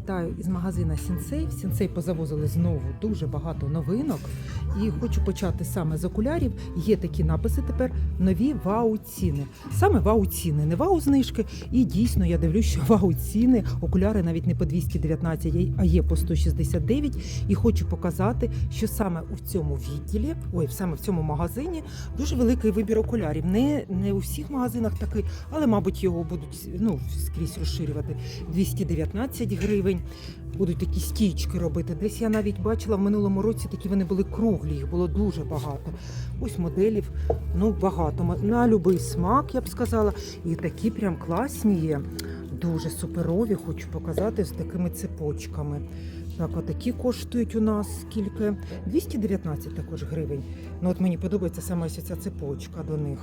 вітаю із магазина Сінсей. В Сінсей позавозили знову дуже багато новинок. І хочу почати саме з окулярів. Є такі написи тепер нові вау-ціни. Саме вау-ціни, не вау-знижки. І дійсно я дивлюсь, що вау-ціни, окуляри навіть не по 219, а є по 169. І хочу показати, що саме у цьому відділі, ой, саме в цьому магазині дуже великий вибір окулярів. Не, не у всіх магазинах такий, але, мабуть, його будуть ну, скрізь розширювати. 219 гривень. Будуть такі стічки робити. Десь я навіть бачила в минулому році такі вони були круглі, їх було дуже багато. Ось моделів, ну багато. На будь-який смак, я б сказала. І такі прям класні є. Дуже суперові, хочу показати з такими цепочками. Так, отакі коштують у нас скільки? 219 також гривень. Ну от мені подобається саме ось ця цепочка до них.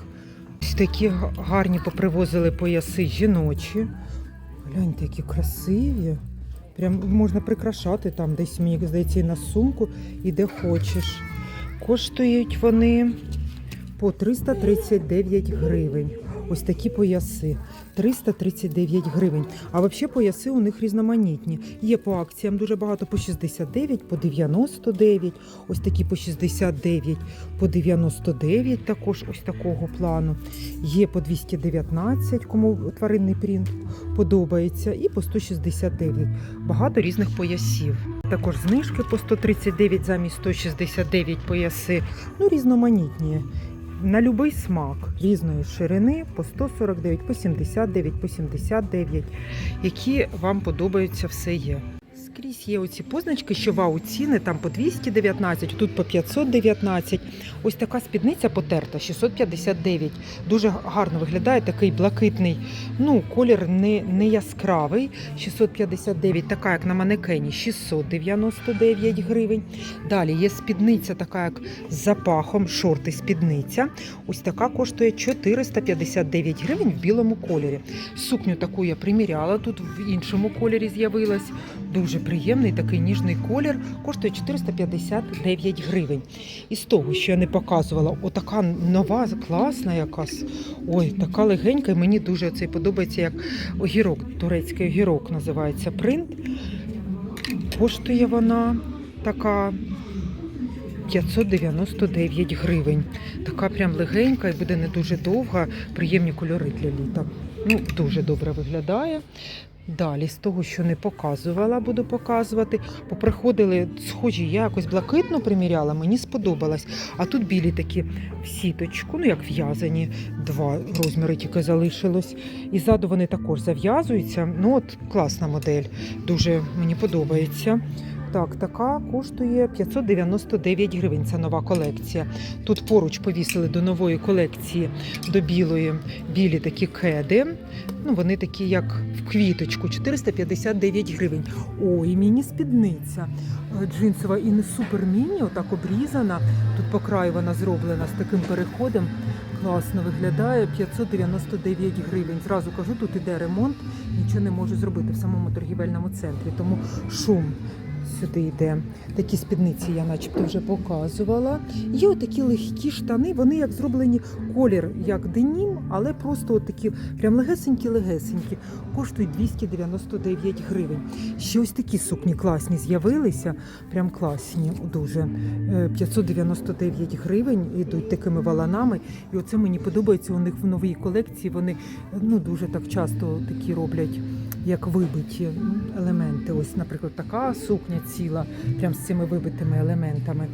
Ось такі гарні попривозили пояси жіночі. Гляньте, які красиві. Прям можна прикрашати там, десь мені здається, і на сумку, і де хочеш. Коштують вони по 339 гривень. Ось такі пояси. 339 гривень. А взагалі пояси у них різноманітні. Є по акціям дуже багато по 69, по 99. Ось такі по 69, по 99 також ось такого плану. Є по 219, кому тваринний принт подобається, і по 169. Багато різних поясів. Також знижки по 139 замість 169 пояси. Ну, різноманітні. На будь-який смак різної ширини по 149, по 79, по 79, які вам подобаються, все є. Скрізь є оці позначки, що вау ціни там по 219, тут по 519. Ось така спідниця потерта 659. Дуже гарно виглядає такий блакитний. Ну, колір не, не яскравий. 659, така як на манекені, 699 гривень. Далі є спідниця, така як з запахом, шорти спідниця. Ось така коштує 459 гривень в білому кольорі. Сукню таку я приміряла, тут в іншому кольорі з'явилась. Дуже приємний такий ніжний колір, коштує 459 гривень. І з того, що я не показувала, отака нова, класна якась. Ой, така легенька, і мені дуже цей подобається, як огірок, турецький огірок називається принт. Коштує вона така 599 гривень. Така прям легенька і буде не дуже довга, приємні кольори для літа. Ну, дуже добре виглядає. Далі, з того, що не показувала, буду показувати. Поприходили схожі, я якось блакитно приміряла, мені сподобалось. А тут білі такі в сіточку, ну як в'язані, два розміри тільки залишилось. І ззаду вони також зав'язуються. Ну от класна модель, дуже мені подобається. Так, така коштує 599 гривень. Це нова колекція. Тут поруч повісили до нової колекції, до білої, білі такі кеди. Ну, вони такі, як в квіточку, 459 гривень. Ой, міні-спідниця е, джинсова і не супер міні, отак обрізана. Тут по краю вона зроблена з таким переходом. Класно виглядає 599 гривень. Зразу кажу, тут іде ремонт, нічого не можу зробити в самому торгівельному центрі, тому шум. Сюди йде. Такі спідниці я начебто вже показувала. Є отакі легкі штани, вони як зроблені колір, як денім, але просто от такі прям легесенькі-легесенькі. Коштують 299 гривень. Ще ось такі сукні класні з'явилися. Прям класні, дуже. Е, 599 гривень йдуть такими валанами. І оце мені подобається у них в новій колекції. Вони ну, дуже так часто такі роблять як вибиті елементи. Ось, наприклад, така сукня ціла, прям з цими вибитими елементами.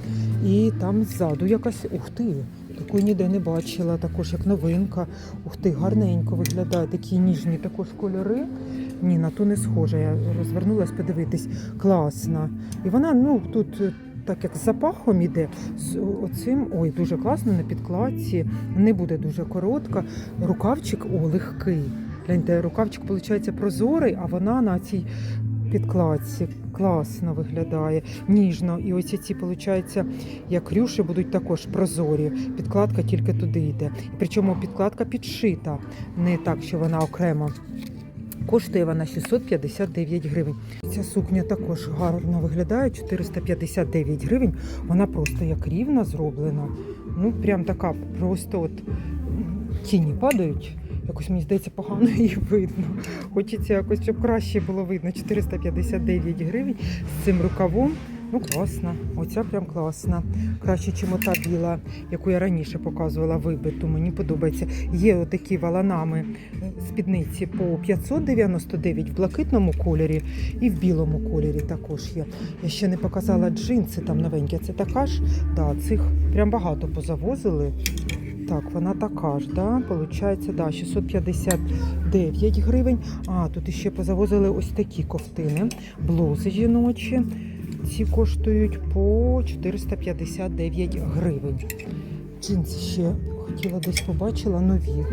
І там ззаду якась ух ти. Такої ніде не бачила, також як новинка. Ух ти, гарненько виглядає. Такі ніжні також кольори. Ні, на ту не схожа. Я розвернулась подивитись. Класна. І вона, ну, тут. е, Так як з запахом іде, з оцим, ой, дуже класно на підкладці, не буде дуже коротка. Рукавчик, о, легкий. Гляньте, рукавчик, виходить, прозорий, а вона на цій підкладці класно виглядає, ніжно. І ось ці, виходить, як рюші будуть також прозорі. Підкладка тільки туди йде. Причому підкладка підшита, не так, що вона окремо. Коштує вона 659 гривень. Ця сукня також гарно виглядає, 459 гривень. Вона просто як рівна зроблена. Ну, прям така, просто от тіні падають Якось мені здається, погано її видно. Хочеться якось, щоб краще було видно. 459 гривень з цим рукавом. Ну, класна. Оця прям класна. Краще, ніж ота біла, яку я раніше показувала, вибиту. Мені подобається. Є отакі валанами спідниці по 599 в блакитному кольорі і в білому кольорі також є. Я ще не показала джинси там новенькі. Це така ж. Да, цих прям багато позавозили. Так, вона така ж, да? Получається, да, 659 гривень. А, тут іще позавозили ось такі ковтини, блузи жіночі. Ці коштують по 459 гривень. Джинси ще хотіла десь побачила нові.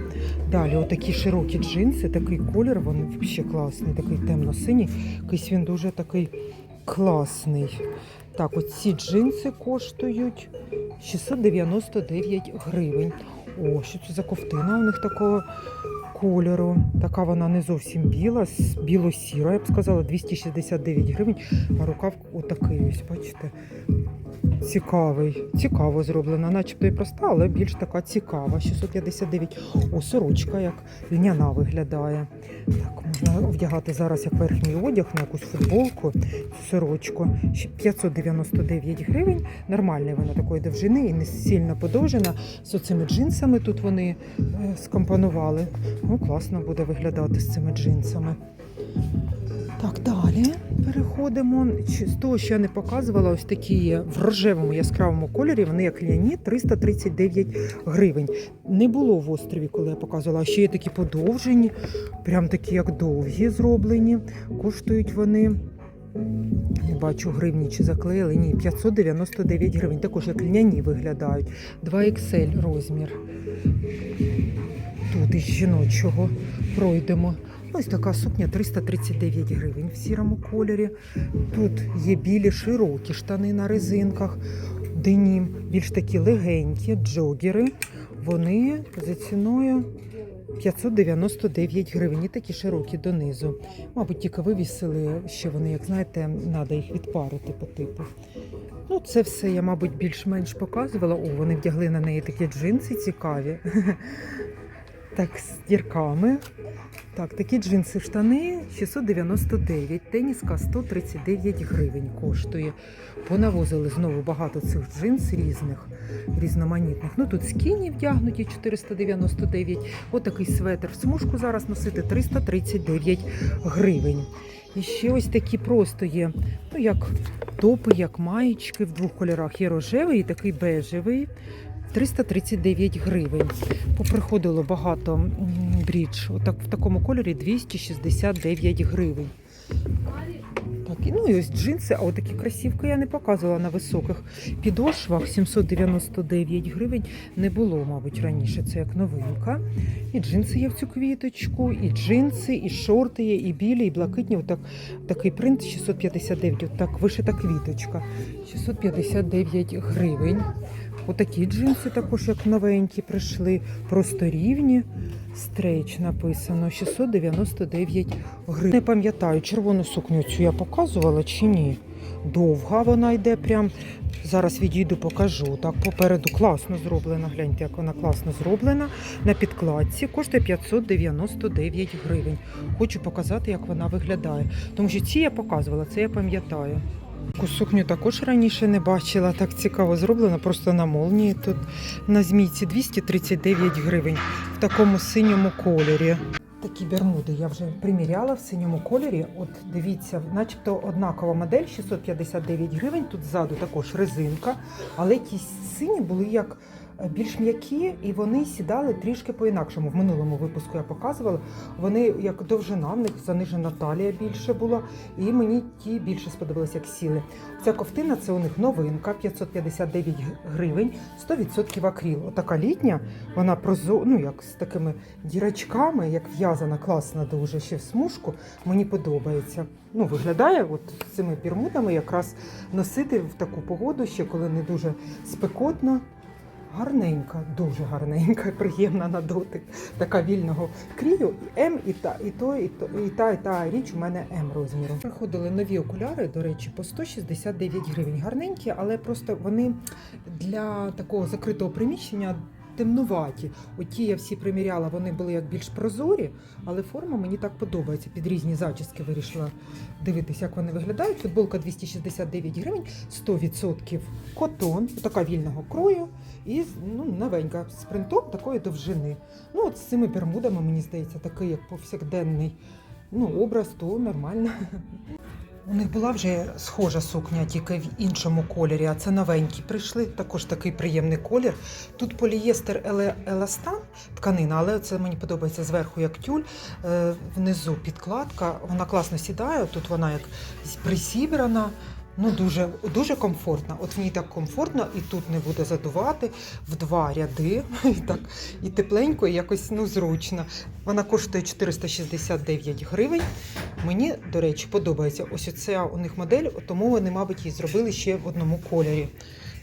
Далі отакі широкі джинси, такий колір, вони ще класний, такий темно-синій. Якийсь він дуже такий класний. Так, от ці джинси коштують 699 гривень. О, що це за ковтина у них такого кольору. Така вона не зовсім біла, біло-сіра, я б сказала, 269 гривень. А рукав отакий ось, бачите. Цікавий, цікаво зроблена, начебто і проста, але більш така цікава. 659. О, сорочка як льняна виглядає. Так, можна вдягати зараз як верхній одяг на якусь футболку, сорочку. 599 гривень. Нормальна вона такої довжини і не сильно подовжена. З оцими джинсами тут вони е, скомпонували. Ну, класно буде виглядати з цими джинсами. Так, далі переходимо. З того, що я не показувала, ось такі в рожевому яскравому кольорі. Вони як ляні 339 гривень. Не було в острові, коли я показувала. А ще є такі подовжені, прям такі як довгі зроблені. Коштують вони. Не бачу гривні чи заклеїли. Ні, 599 гривень. Також як льняні виглядають. 2XL розмір. Тут із жіночого пройдемо. Ось така сукня 339 гривень в сірому кольорі. Тут є білі широкі штани на резинках, денім, більш такі легенькі, джогери. Вони за ціною 599 гривень. І такі широкі донизу. Мабуть, тільки вивісили, що вони, як знаєте, треба їх відпарити по типу. Ну, це все я, мабуть, більш-менш показувала. О, вони вдягли на неї такі джинси цікаві. Так, з дірками. Так, такі джинси штани 699, теніска 139 гривень коштує. Понавозили знову багато цих джинс різних, різноманітних. Ну тут скіні вдягнуті 499. Отакий светр в смужку зараз носити 339 гривень. І ще ось такі просто є, ну як топи, як маєчки в двох кольорах. Є рожевий і такий бежевий. 339 гривень. Поприходило багато брідж. Отак в такому кольорі 269 гривень. Так, ну і ось джинси, а отакі кросівки я не показувала на високих підошвах. 799 гривень не було, мабуть, раніше. Це як новинка. І джинси є в цю квіточку, і джинси, і шорти є, і білі, і блакитні. Отак, такий принт 659. Отак вишита квіточка. 659 гривень. Отакі джинси також як новенькі прийшли, просто рівні. Стрейч написано 699 гривень. Не пам'ятаю, червону сукню цю я показувала чи ні. Довга вона йде прям. Зараз відійду, покажу. Так, попереду класно зроблена. Гляньте, як вона класно зроблена. На підкладці коштує 599 гривень. Хочу показати, як вона виглядає. Тому що ці я показувала, це я пам'ятаю. Таку сукню також раніше не бачила. Так цікаво зроблена, просто на молнії тут на змійці 239 гривень в такому синьому кольорі. Такі бермуди я вже приміряла в синьому кольорі. От дивіться, начебто однакова модель 659 гривень. Тут ззаду також резинка, але ті сині були як більш м'які, і вони сідали трішки по-інакшому. В минулому випуску я показувала. Вони як довжина, в них занижена талія більше була, і мені ті більше сподобалися, як сіли. Ця ковтина це у них новинка, 559 гривень, 100% акріл. Отака літня, вона прозо, ну як з такими дірочками, як в'язана, класна дуже ще в смужку. Мені подобається. Ну, виглядає от з цими пірмутами якраз носити в таку погоду, ще коли не дуже спекотно. Гарненька, дуже гарненька, приємна на дотик. Така вільного крію. І М, і та, і то, і то, і та, і та річ у мене М розміру. Приходили нові окуляри, до речі, по 169 гривень. Гарненькі, але просто вони для такого закритого приміщення темнуваті. От ті я всі приміряла, вони були як більш прозорі, але форма мені так подобається. Під різні зачіски вирішила дивитися, як вони виглядають. Футболка 269 гривень, 100% котон, така вільного крою і ну, новенька з принтом такої довжини. Ну, от з цими бермудами, мені здається, такий як повсякденний ну, образ, то нормально. У них була вже схожа сукня, тільки в іншому кольорі, а це новенькі прийшли. Також такий приємний колір. Тут полієстер еластан, тканина, але це мені подобається зверху як тюль. Е, внизу підкладка, вона класно сідає. Тут вона як присібрана. Ну, дуже, дуже комфортно. От в ній так комфортно, і тут не буде задувати в два ряди. І так, і тепленько, і якось ну, зручно. Вона коштує 469 гривень. Мені, до речі, подобається ось оця у них модель, тому вони, мабуть, її зробили ще в одному кольорі.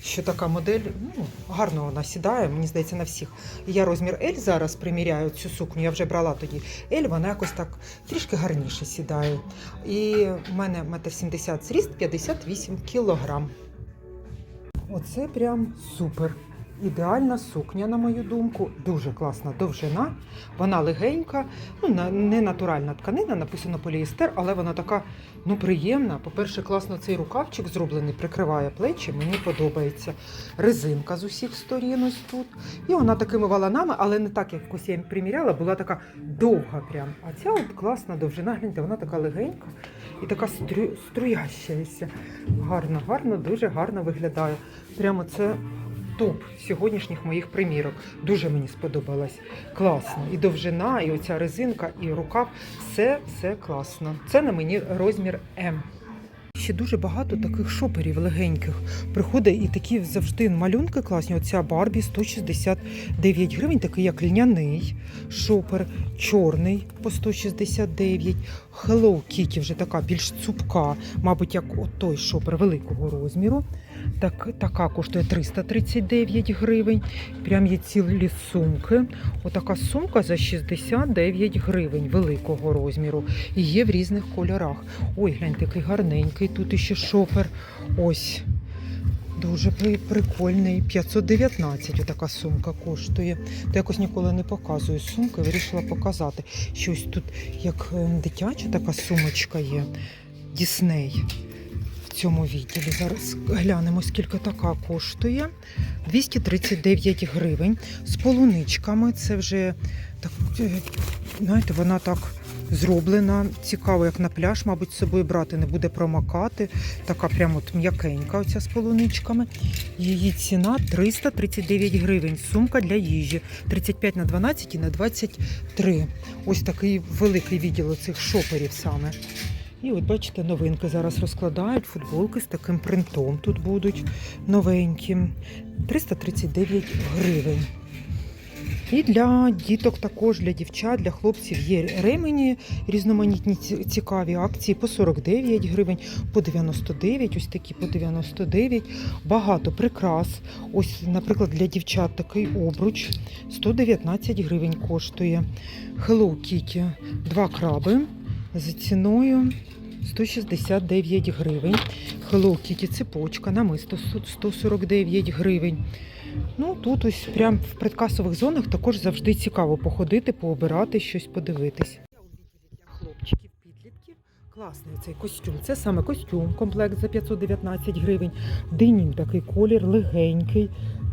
Що така модель ну, гарно вона сідає, мені здається, на всіх. Я розмір L зараз приміряю цю сукню, я вже брала тоді L, вона якось так трішки гарніше сідає. І в мене 1,70 м зріст, 58 кілограм. Оце прям супер. Ідеальна сукня, на мою думку, дуже класна довжина. Вона легенька, ну не натуральна тканина, написано поліестер, але вона така ну приємна. По-перше, класно цей рукавчик зроблений, прикриває плечі. Мені подобається. Резинка з усіх сторін ось тут. І вона такими валанами, але не так, як ось я приміряла, була така довга прям. А ця от класна довжина, гляньте, вона така легенька і така стрю, струящаяся. Гарно, гарно, дуже гарно виглядає. Прямо це топ сьогоднішніх моїх примірок. Дуже мені сподобалось. Класно. І довжина, і оця резинка, і рукав. Все, все класно. Це на мені розмір М. Ще дуже багато таких шоперів легеньких. Приходить і такі завжди малюнки класні. Оця Барбі 169 гривень, такий як льняний шопер, чорний по 169. Hello Kitty вже така більш цупка, мабуть, як от той шопер великого розміру. Так, така коштує 339 гривень. Прям є цілі сумки. Отака сумка за 69 гривень великого розміру. І є в різних кольорах. Ой, гляньте, який гарненький. Тут іще шопер. Ось. Дуже прикольний. 519 отака сумка коштує. То якось ніколи не показую сумки, вирішила показати. Щось тут як е, дитяча така сумочка є. Дісней в цьому відділі. Зараз глянемо, скільки така коштує. 239 гривень. З полуничками. Це вже так, е, знаєте, вона так зроблена. Цікаво, як на пляж, мабуть, з собою брати, не буде промокати. Така прямо от м'якенька оця з полуничками. Її ціна 339 гривень. Сумка для їжі. 35 на 12 і на 23. Ось такий великий відділ цих шоперів саме. І от бачите, новинки зараз розкладають. Футболки з таким принтом тут будуть новенькі. 339 гривень. І для діток також, для дівчат, для хлопців є ремені різноманітні цікаві акції по 49 гривень, по 99, ось такі по 99. Багато прикрас. Ось, наприклад, для дівчат такий обруч 119 гривень коштує. Hello Kitty, два краби за ціною 169 гривень. Hello Kitty цепочка, намисто 149 гривень. Ну тут ось прям в предкасових зонах також завжди цікаво походити, пообирати щось, подивитись. Хлопчиків, підлітків. Класний цей костюм. Це саме костюм, комплект за 519 гривень. Денім такий колір, легенький,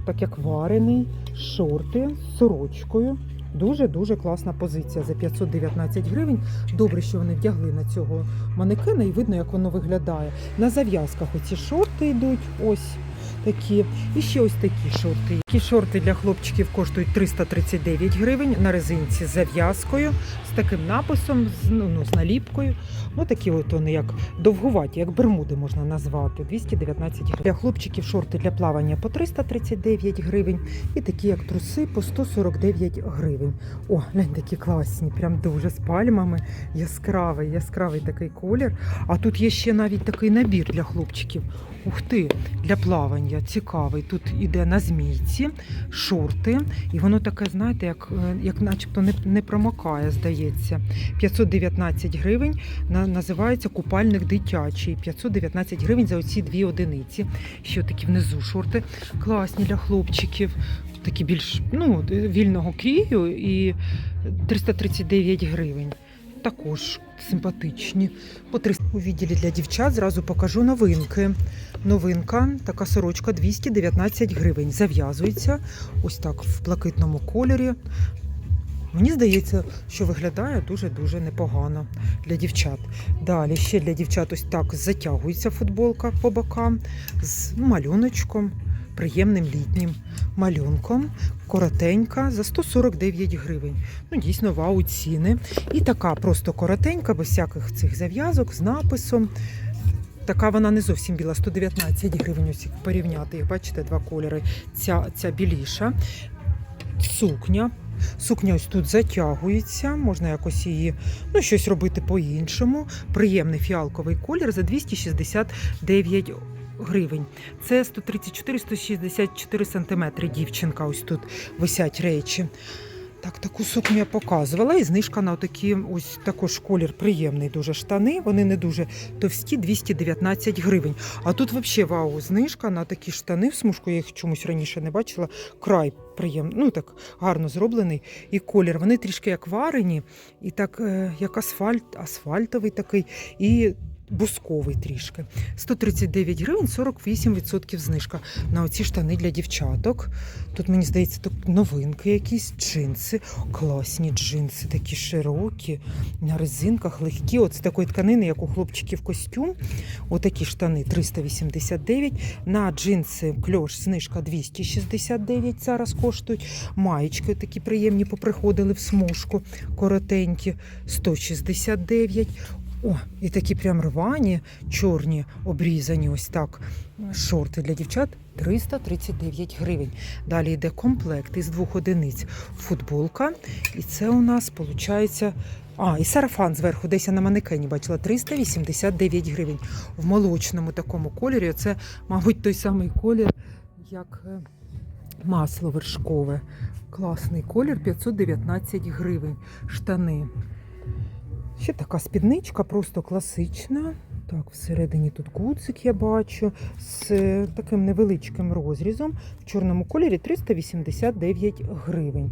так як варений, шорти з сорочкою. Дуже-дуже класна позиція за 519 гривень. Добре, що вони вдягли на цього манекена і видно, як воно виглядає. На зав'язках оці шорти йдуть. Ось такі. І ще ось такі шорти. Такі шорти для хлопчиків коштують 339 гривень на резинці з зав'язкою, таким написом, з, ну, ну, з наліпкою. Ну такі от вони як довгуваті, як бермуди можна назвати. 219 гривень. Для хлопчиків шорти для плавання по 339 гривень. І такі як труси по 149 гривень. О, глянь, такі класні, прям дуже з пальмами. Яскравий, яскравий такий колір. А тут є ще навіть такий набір для хлопчиків. Ух ти, для плавання цікавий. Тут іде на змійці, шорти, і воно таке, знаєте, як, е, як начебто не, не промокає, здається. 519 гривень на, називається купальник дитячий. 519 гривень за оці дві одиниці. Ще такі внизу шорти класні для хлопчиків. такі більш ну, вільного крію і 339 гривень. Також симпатичні. По 300 у відділі для дівчат зразу покажу новинки. Новинка, така сорочка 219 гривень. Зав'язується ось так в блакитному кольорі. Мені здається, що виглядає дуже-дуже непогано для дівчат. Далі ще для дівчат ось так затягується футболка по бокам з малюночком, приємним літнім малюнком. Коротенька за 149 гривень. Ну, дійсно, вау ціни. І така просто коротенька, без всяких цих зав'язок з написом. Така вона не зовсім біла, 119 гривень. Ось порівняти. Як бачите, два кольори. Ця, ця біліша. Сукня. Сукня ось тут затягується, можна якось її ну, щось робити по-іншому. Приємний фіалковий колір за 269 гривень. Це 134-164 сантиметри. Дівчинка, ось тут висять речі. Так, таку сукню я показувала. І знижка на такі ось також колір приємний. Дуже штани. Вони не дуже товсті, 219 гривень. А тут взагалі вау, знижка на такі штани в смужку. Я їх чомусь раніше не бачила. Край приємний, ну так гарно зроблений. І колір. Вони трішки як варені, і так е, як асфальт, асфальтовий такий. І Бусковий трішки. 139 гривень, 48% знижка на оці штани для дівчаток. Тут, мені здається, тут новинки якісь, джинси, класні джинси, такі широкі, на резинках, легкі. З такої тканини, як у хлопчиків костюм. Отакі штани 389. На джинси кльош знижка 269 зараз коштують. Маєчки такі приємні поприходили в смужку, коротенькі 169. О, і такі прям рвані, чорні, обрізані, ось так. Шорти для дівчат 339 гривень. Далі йде комплект із двох одиниць. Футболка. І це у нас виходить. А, і сарафан зверху, десь я на манекені бачила 389 гривень. В молочному такому кольорі. Це, мабуть, той самий колір, як е, масло вершкове. Класний колір 519 гривень. Штани. Ще така спідничка, просто класична. Так, всередині тут гудзик я бачу з таким невеличким розрізом в чорному кольорі 389 гривень.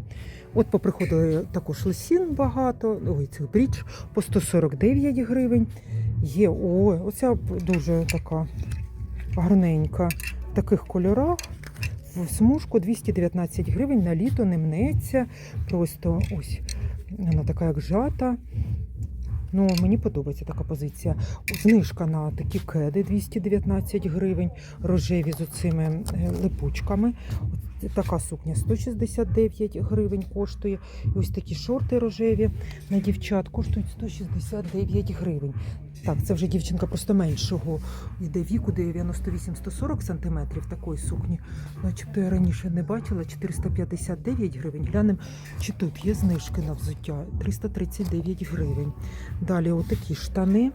От поприходили також лисін багато, ой, цих брідж по 149 гривень. Є о, оця дуже така гарненька в таких кольорах. В смужку 219 гривень на літо не мнеться. Просто ось вона така як жата. Ну, мені подобається така позиція. Знижка на такі кеди 219 гривень, рожеві з оцими е, липучками. Така сукня 169 гривень коштує. І ось такі шорти рожеві на дівчат коштують 169 гривень. Так, це вже дівчинка просто меншого йде віку, 98-140 сантиметрів такої сукні. Начебто я раніше не бачила 459 гривень. Глянемо, чи тут є знижки на взуття 339 гривень. Далі отакі штани,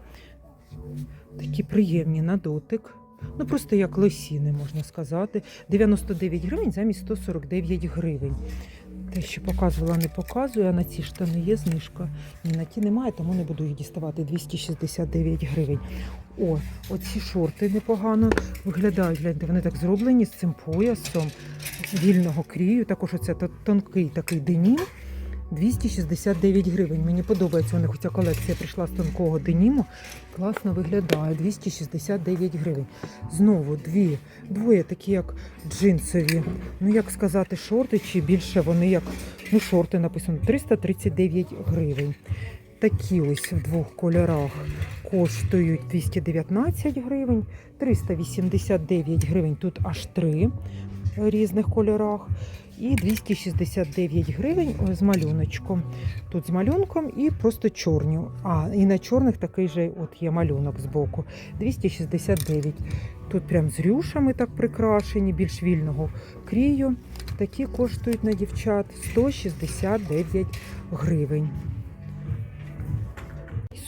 такі приємні на дотик. Ну просто як лосіни, можна сказати. 99 гривень замість 149 гривень. Те, що показувала, не показую, а на ці штани є знижка. Ні, на ті немає, тому не буду їх діставати. 269 гривень. О, оці шорти непогано виглядають. Гляньте, вони так зроблені з цим поясом вільного крію. Також оце тонкий такий денім. 269 гривень. Мені подобається у них ця колекція прийшла з тонкого деніму. Класно виглядає. 269 гривень. Знову дві, двоє такі, як джинсові. Ну, як сказати, шорти, чи більше вони як ну, шорти написано 339 гривень. Такі ось в двох кольорах коштують 219 гривень, 389 гривень. Тут аж три різних кольорах. І 269 гривень з малюночком. Тут з малюнком і просто чорні. А, і на чорних такий же от є малюнок збоку. 269. Тут прям з рюшами так прикрашені, більш вільного крію. Такі коштують на дівчат 169 гривень.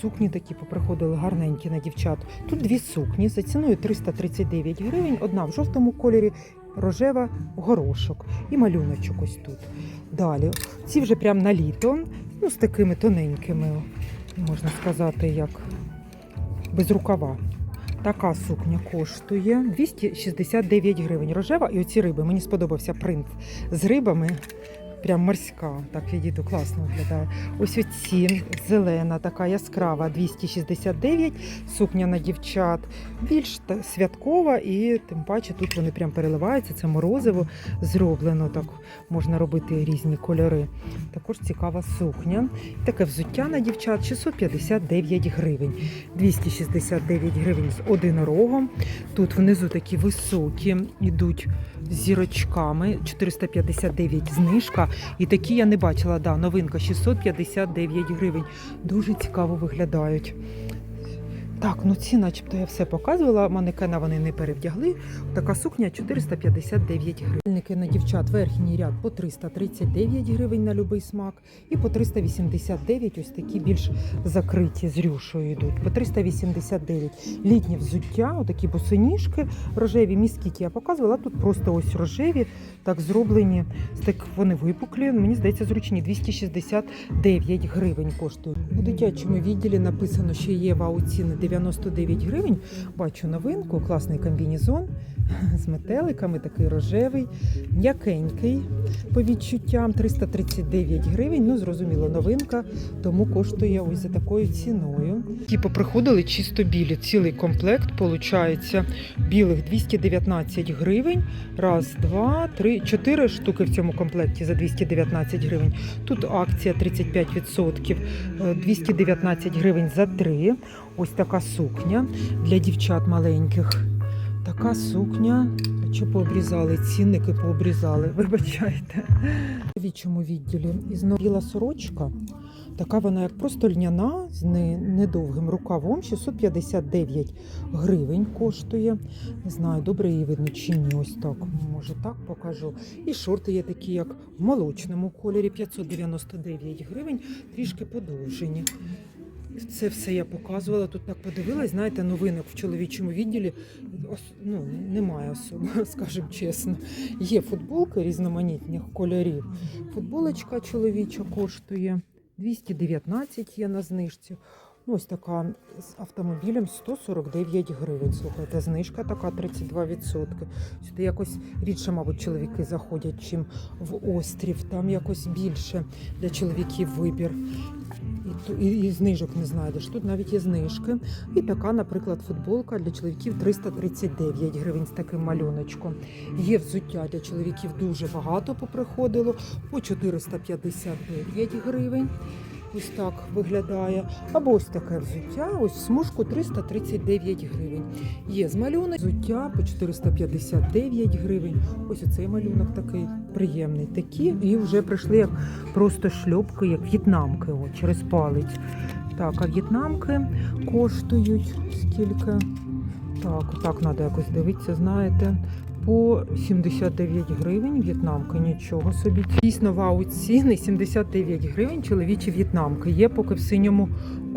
Сукні такі поприходили гарненькі на дівчат. Тут дві сукні за ціною 339 гривень. Одна в жовтому кольорі, рожева горошок і малюночок ось тут. Далі. Ці вже прям на літо, ну з такими тоненькими, можна сказати, як без рукава. Така сукня коштує 269 гривень. Рожева і оці риби. Мені сподобався принт з рибами. Прям морська, так відійду, класно виглядає. Ось оці зелена, така яскрава, 269, сукня на дівчат, більш святкова, і тим паче тут вони прям переливаються. Це морозиво зроблено. Так можна робити різні кольори. Також цікава сукня. Таке взуття на дівчат 659 гривень. 269 гривень з одинорогом. Тут внизу такі високі йдуть зірочками. 459 знижка. І такі я не бачила. Да, новинка 659 гривень. Дуже цікаво виглядають. Так, ну ці, начебто, я все показувала. Манекена вони не перевдягли. Така сукня 459 гривень. На дівчат верхній ряд по 339 гривень на любий смак. І по 389 ось такі більш закриті з рюшою йдуть. По 389 літнє взуття, отакі босоніжки рожеві, міскіті я показувала. Тут просто ось рожеві, так зроблені. Так вони випуклі. Мені здається, зручні 269 гривень коштують. У дитячому відділі написано, що є вау ціни 99 гривень. Бачу новинку, класний комбінезон з метеликами, такий рожевий, м'якенький по відчуттям 339 гривень. Ну, зрозуміло, новинка, тому коштує ось за такою ціною. Ті поприходили чисто білі. Цілий комплект виходить білих 219 гривень. Раз, два, три, чотири штуки в цьому комплекті за 219 гривень. Тут акція 35%, е, 219 гривень за три. Ось така сукня для дівчат маленьких. Така сукня. Що пообрізали? Цінники пообрізали, вибачайте. В вічому відділі і знову біла сорочка. Така вона як просто льняна з недовгим рукавом. 659 гривень коштує. Не знаю, добре її видно чи ні. Ось так. Може так покажу. І шорти є такі, як в молочному кольорі 599 гривень, трішки подовжені. Це все я показувала. Тут так подивилась, знаєте, новинок в чоловічому відділі ну, немає особо, скажімо чесно. Є футболки різноманітних кольорів. Футболочка чоловіча коштує 219 є на знижці. Ну, Ось така з автомобілем 149 гривень. Слухайте, знижка така 32%. Сюди якось рідше, мабуть, чоловіки заходять, чим в острів. Там якось більше для чоловіків вибір. І, і, і знижок не знайдеш. Тут навіть є знижки. І така, наприклад, футболка для чоловіків 339 гривень з таким малюночком. Є взуття для чоловіків дуже багато поприходило по 459 гривень. Ось так виглядає. Або ось таке взуття, ось смужку 339 гривень. Є з малюнок взуття по 459 гривень. Ось оцей малюнок такий приємний. Такі і вже прийшли як просто шльопки, як в'єтнамки, от, через палець. Так, а в'єтнамки коштують скільки? Так, так треба якось дивитися, знаєте. По 79 гривень в'єтнамки, нічого собі. Дійсно, вау, ціни 79 гривень чоловічі в'єтнамки. Є поки в синьому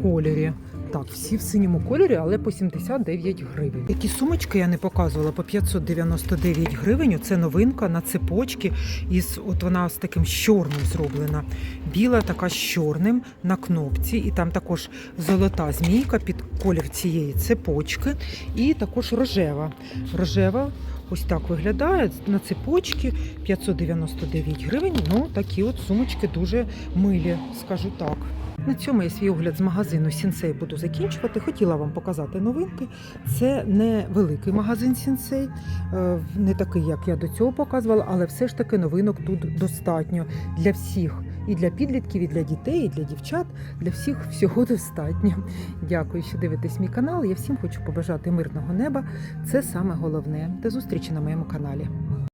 кольорі. Так, всі в синьому кольорі, але по 79 гривень. Які сумочки я не показувала по 599 гривень. Оце новинка на цепочки. Із от вона з таким чорним зроблена. Біла така з чорним на кнопці, і там також золота змійка під колір цієї цепочки, і також рожева. Рожева. Ось так виглядає на цепочці 599 гривень. Ну такі от сумочки дуже милі, скажу так. На цьому я свій огляд з магазину Сінсей буду закінчувати. Хотіла вам показати новинки. Це не великий магазин Сінсей, е, не такий, як я до цього показувала, але все ж таки новинок тут достатньо для всіх. І для підлітків, і для дітей, і для дівчат. Для всіх всього достатньо. Дякую, що дивитесь мій канал. Я всім хочу побажати мирного неба. Це саме головне. До зустрічі на моєму каналі.